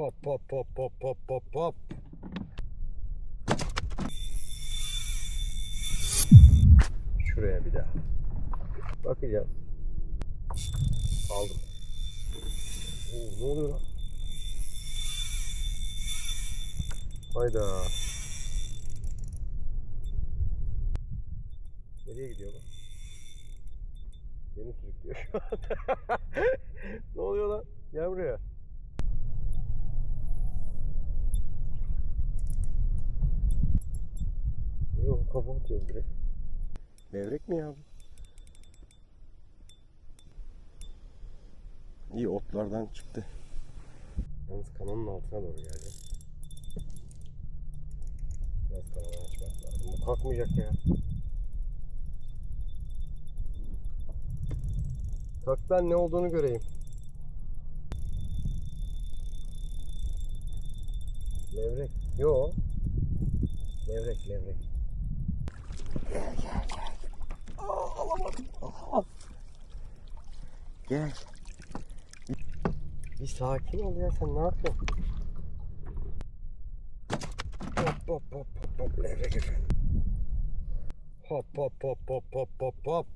Hop hop hop hop hop hop hop. Şuraya bir daha. Bakacağız. Aldım. Oo, ne oluyor lan? Hayda. Nereye gidiyor bu? Beni sürüklüyor şu an. ne oluyor lan? Gel buraya. Yok kafa atıyorum direkt. Levrek mi ya bu? İyi otlardan çıktı. Yalnız kanonun altına doğru geldi. Biraz kanonu açmak lazım. Bu kalkmayacak ya. Kalk lan ne olduğunu göreyim. Levrek. Yo. Levrek levrek. Gel gel gel. Aa, alamadım. Alamadım. Gel. Bir sakin ol ya sen ne yapıyorsun? Hop hop hop hop hop levrek efendim. Hop hop hop hop hop hop hop.